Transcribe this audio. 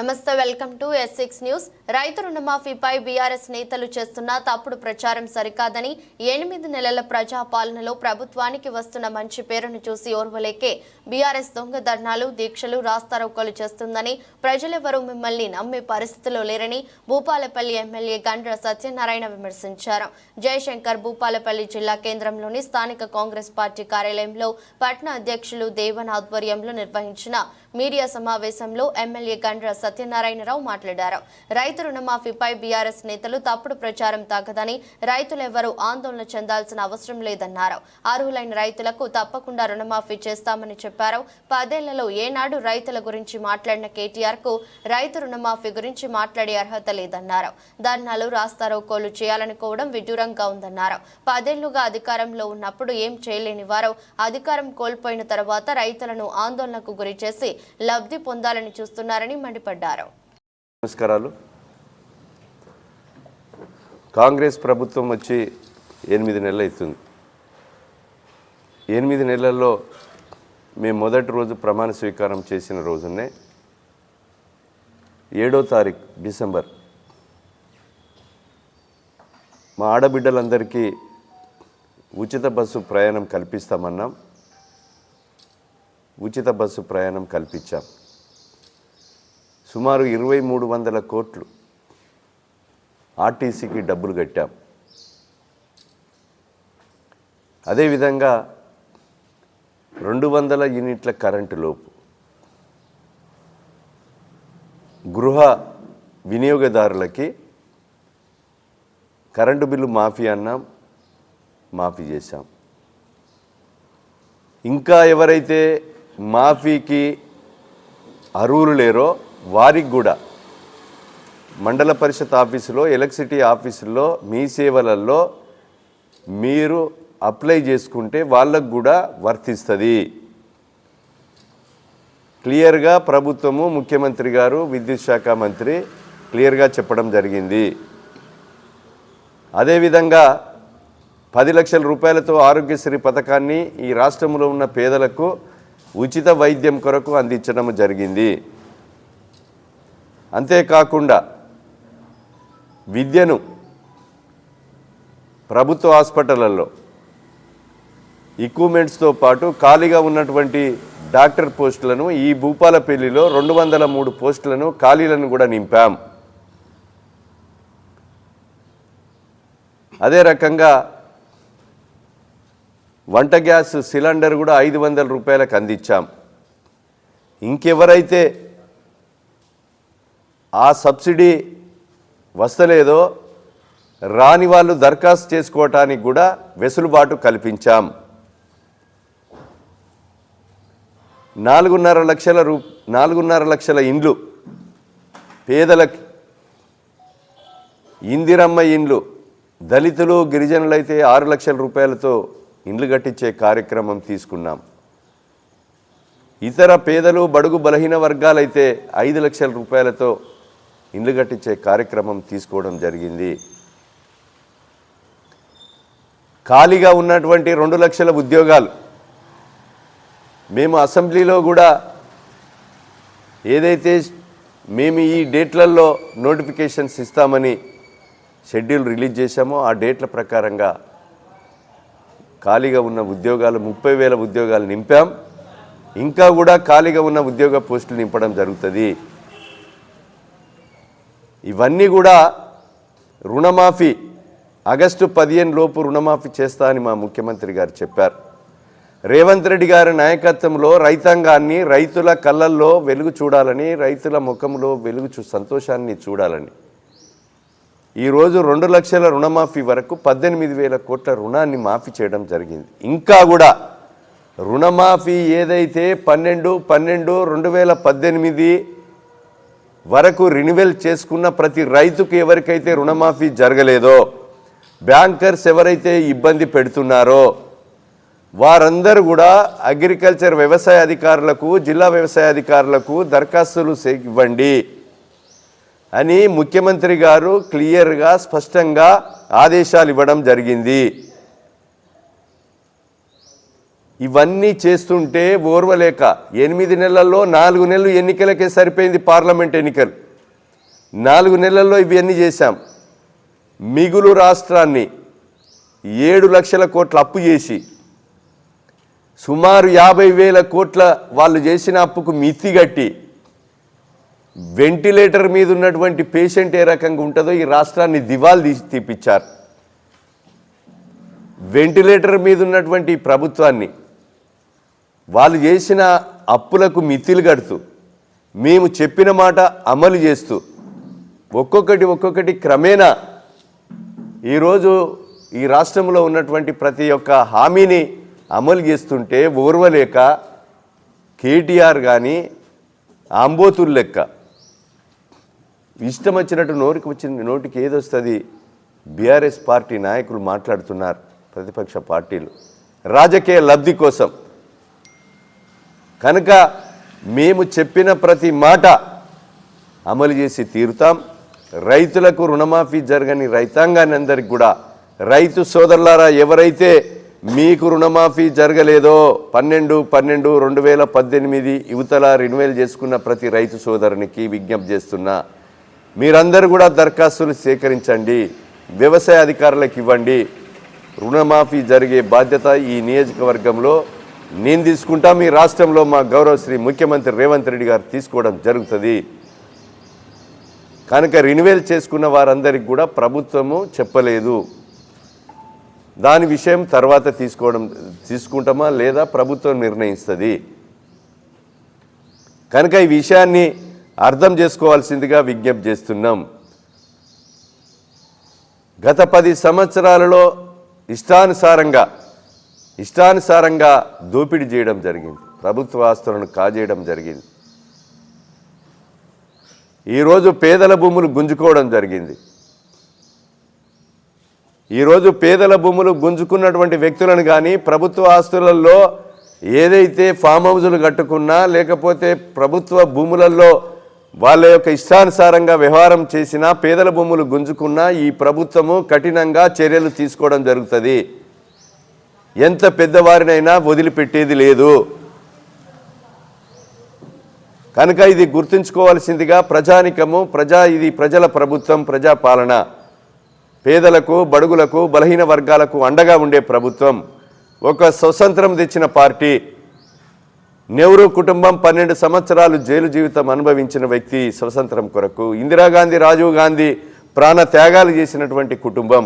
నమస్తే welcome to S six news. రైతు రుణమాఫీపై బీఆర్ఎస్ నేతలు చేస్తున్న తప్పుడు ప్రచారం సరికాదని ఎనిమిది నెలల ప్రజా పాలనలో ప్రభుత్వానికి వస్తున్న మంచి పేరును చూసి ఓర్వలేకే బీఆర్ఎస్ దొంగ ధర్నాలు దీక్షలు రాస్తారోకోలు చేస్తుందని ప్రజలెవరూ మిమ్మల్ని నమ్మే పరిస్థితిలో లేరని భూపాలపల్లి ఎమ్మెల్యే గండ్ర సత్యనారాయణ విమర్శించారు. జయశంకర్ భూపాలపల్లి జిల్లా కేంద్రంలోని స్థానిక కాంగ్రెస్ పార్టీ కార్యాలయంలో పట్న అధ్యక్షులు దేవన్ ఆధ్వర్యంలో నిర్వహించిన మీడియా సమావేశంలో ఎమ్మెల్యే గండ్ర సత్యనారాయణరావు మాట్లాడారు. రైతు రుణమాఫీపై బీఆర్ఎస్ నేతలు తప్పుడు ప్రచారం తాగదని రైతులెవరూ ఆందోళన చెందాల్సిన అవసరం లేదన్నారు. అర్హులైన రైతులకు తప్పకుండా రుణమాఫీ చేస్తామని చెప్పారు. పదేళ్ళలో ఏనాడు రైతుల గురించి మాట్లాడిన కేటీఆర్కు రైతు రుణమాఫీ గురించి మాట్లాడే అర్హత లేదన్నారు. ధర్నాలు రాస్తారోకోలు చేయాలనుకోవడం విడ్డూరంగా ఉందన్నారు. పదేళ్ళుగా అధికారంలో ఉన్నప్పుడు ఏం చేయలేని వారు అధికారం కోల్పోయిన తర్వాత రైతులను ఆందోళనకు గురి చేసి లబ్ధి పొందాలని చూస్తున్నారని మండిపడ్డారు. నమస్కారాలు. కాంగ్రెస్ ప్రభుత్వం వచ్చి ఎనిమిది నెలలు అవుతుంది. ఎనిమిది నెలల్లో మేము మొదటి రోజు ప్రమాణ స్వీకారం చేసిన రోజునే ఏడో తారీఖు డిసెంబర్ మా ఆడబిడ్డలందరికీ ఉచిత బస్సు ప్రయాణం కల్పిస్తామన్నాం. ఉచిత బస్సు ప్రయాణం కల్పించాం. సుమారు ఇరవై మూడు వందల కోట్లు ఆర్టీసీకి డబ్బులు కట్టాం. అదేవిధంగా రెండు వందల యూనిట్ల కరెంటు లోపు గృహ వినియోగదారులకి కరెంటు బిల్లు మాఫీ అన్నాం మాఫీ చేశాం. ఇంకా ఎవరైతే మాఫీకి అర్హులు లేరో వారికి కూడా మండల పరిషత్ ఆఫీసులో ఎలక్ట్రిసిటీ ఆఫీసుల్లో మీ సేవలలో మీరు అప్లై చేసుకుంటే వాళ్ళకు కూడా వర్తిస్తుంది. క్లియర్గా ప్రభుత్వము ముఖ్యమంత్రి గారు విద్యుత్ శాఖ మంత్రి క్లియర్గా చెప్పడం జరిగింది. అదేవిధంగా పది లక్షల రూపాయలతో ఆరోగ్యశ్రీ పథకాన్ని ఈ రాష్ట్రంలో ఉన్న పేదలకు ఉచిత వైద్యం కొరకు అందించడం జరిగింది. అంతేకాకుండా విద్యను ప్రభుత్వ హాస్పిటళ్ళలో ఎక్విప్మెంట్స్తో పాటు ఖాళీగా ఉన్నటువంటి డాక్టర్ పోస్టులను ఈ భూపాలపల్లిలో రెండు వందల మూడు పోస్టులను ఖాళీలను కూడా నింపాం. అదే రకంగా వంట గ్యాస్ సిలిండర్ కూడా ఐదు వందల రూపాయలకు అందించాం. ఇంకెవరైతే ఆ సబ్సిడీ వస్తలేదో రాని వాళ్ళు దరఖాస్తు చేసుకోవటానికి కూడా వెసులుబాటు కల్పించాం. నాలుగున్నర లక్షల రూ నాలుగున్నర లక్షల ఇండ్లు పేదలకి ఇందిరమ్మ ఇండ్లు దళితులు గిరిజనులైతే ఆరు లక్షల రూపాయలతో ఇండ్లు కట్టించే కార్యక్రమం తీసుకున్నాం. ఇతర పేదలు బడుగు బలహీన వర్గాలైతే ఐదు లక్షల రూపాయలతో ఇండ్లు కట్టించే కార్యక్రమం తీసుకోవడం జరిగింది. ఖాళీగా ఉన్నటువంటి రెండు లక్షల ఉద్యోగాలు మేము అసెంబ్లీలో కూడా ఏదైతే మేము ఈ డేట్లలో నోటిఫికేషన్స్ ఇస్తామని షెడ్యూల్ రిలీజ్ చేశామో ఆ డేట్ల ప్రకారంగా ఖాళీగా ఉన్న ఉద్యోగాలు ముప్పై వేల ఉద్యోగాలు నింపాం. ఇంకా కూడా ఖాళీగా ఉన్న ఉద్యోగ పోస్టులు నింపడం జరుగుతుంది. ఇవన్నీ కూడా రుణమాఫీ ఆగస్టు పదిహేను లోపు రుణమాఫీ చేస్తా అని మా ముఖ్యమంత్రి గారు చెప్పారు. రేవంత్ రెడ్డి గారి నాయకత్వంలో రైతాంగాన్ని రైతుల కళ్ళల్లో వెలుగు చూడాలని రైతుల ముఖంలో వెలుగు చూ సంతోషాన్ని చూడాలని ఈరోజు రెండు లక్షల రుణమాఫీ వరకు పద్దెనిమిది వేల కోట్ల రుణాన్ని మాఫీ చేయడం జరిగింది. ఇంకా కూడా రుణమాఫీ ఏదైతే పన్నెండు పన్నెండు రెండు వేల పద్దెనిమిది వరకు రినివెల్ చేసుకున్న ప్రతి రైతుకు ఎవరికైతే రుణమాఫీ జరగలేదో బ్యాంకర్స్ ఎవరైతే ఇబ్బంది పెడుతున్నారో వారందరూ కూడా అగ్రికల్చర్ వ్యవసాయ అధికారులకు జిల్లా వ్యవసాయ అధికారులకు దరఖాస్తులు ఇవ్వండి. అని ముఖ్యమంత్రి గారు క్లియర్గా స్పష్టంగా ఆదేశాలు ఇవ్వడం జరిగింది. ఇవన్నీ చేస్తుంటే ఓర్వలేక ఎనిమిది నెలల్లో నాలుగు నెలలు ఎన్నికలకే సరిపోయింది పార్లమెంట్ ఎన్నికలు. నాలుగు నెలల్లో ఇవన్నీ చేశాం. మిగులు రాష్ట్రాన్ని ఏడు లక్షల కోట్ల అప్పు చేసి సుమారు యాభై వేల కోట్ల వాళ్ళు చేసిన అప్పుకు మితి కట్టి వెంటిలేటర్ మీద ఉన్నటువంటి పేషెంట్ ఏ రకంగా ఉంటుందో ఈ రాష్ట్రాన్ని దివాలు తీసి తీపిచ్చారు. వెంటిలేటర్ మీద ఉన్నటువంటి ప్రభుత్వాన్ని వాళ్ళు చేసిన అప్పులకు మితిలు కడుతూ మేము చెప్పిన మాట అమలు చేస్తూ ఒక్కొక్కటి ఒక్కొక్కటి క్రమేణా ఈరోజు ఈ రాష్ట్రంలో ఉన్నటువంటి ప్రతి ఒక్క హామీని అమలు చేస్తుంటే ఓర్వలేక కేటీఆర్ కానీ ఆంబోతులు లెక్క ఇష్టం వచ్చినట్టు నోటికి వచ్చిన నోటికి ఏదొస్తుంది బీఆర్ఎస్ పార్టీ నాయకులు మాట్లాడుతున్నారు ప్రతిపక్ష పార్టీలు. రాజకీయ లబ్ధి కోసం. కనుక మేము చెప్పిన ప్రతి మాట అమలు చేసి తీరుతాం. రైతులకు రుణమాఫీ జరగని రైతాంగాన్ని అందరికి కూడా రైతు సోదరులారా ఎవరైతే మీకు రుణమాఫీ జరగలేదో పన్నెండు పన్నెండు రెండు వేల పద్దెనిమిది యువతల రెన్యువల్ చేసుకున్న ప్రతి రైతు సోదరునికి విజ్ఞప్తి చేస్తున్నా మీరందరూ కూడా దరఖాస్తులు సేకరించండి వ్యవసాయ అధికారులకు ఇవ్వండి. రుణమాఫీ జరిగే బాధ్యత ఈ నియోజకవర్గంలో నేను తీసుకుంటా మీ రాష్ట్రంలో మా గౌరవశ్రీ ముఖ్యమంత్రి రేవంత్ రెడ్డి గారు తీసుకోవడం జరుగుతుంది. కనుక రినివేల్ చేసుకున్న వారందరికి కూడా ప్రభుత్వము చెప్పలేదు. దాని విషయం తర్వాత తీసుకోవడం తీసుకుంటామా లేదా ప్రభుత్వం నిర్ణయిస్తుంది? కనుక ఈ విషయాన్ని అర్థం చేసుకోవాల్సిందిగా విజ్ఞప్తి చేస్తున్నాం. గత పది సంవత్సరాలలో ఇష్టానుసారంగా ఇష్టానుసారంగా దోపిడీ చేయడం జరిగింది. ప్రభుత్వ ఆస్తులను కాజేయడం జరిగింది. ఈరోజు పేదల భూములు గుంజుకోవడం జరిగింది. ఈరోజు పేదల భూములు గుంజుకున్నటువంటి వ్యక్తులను కానీ ప్రభుత్వ ఆస్తులలో ఏదైతే ఫామ్ హౌజులు కట్టుకున్నా లేకపోతే ప్రభుత్వ భూములలో వాళ్ళ యొక్క ఇష్టానుసారంగా వ్యవహారం చేసినా పేదల భూములు గుంజుకున్నా ఈ ప్రభుత్వము కఠినంగా చర్యలు తీసుకోవడం జరుగుతుంది. ఎంత పెద్దవారినైనా వదిలిపెట్టేది లేదు. కనుక ఇది గుర్తుంచుకోవాల్సిందిగా ప్రజానికము ప్రజా ఇది ప్రజల ప్రభుత్వం ప్రజాపాలన పేదలకు బడుగులకు బలహీన వర్గాలకు అండగా ఉండే ప్రభుత్వం. ఒక స్వతంత్రం తెచ్చిన పార్టీ. నెహ్రూ కుటుంబం పన్నెండు సంవత్సరాలు జైలు జీవితం అనుభవించిన వ్యక్తి స్వతంత్రం కొరకు ఇందిరాగాంధీ రాజీవ్ గాంధీ ప్రాణ త్యాగాలు చేసినటువంటి కుటుంబం.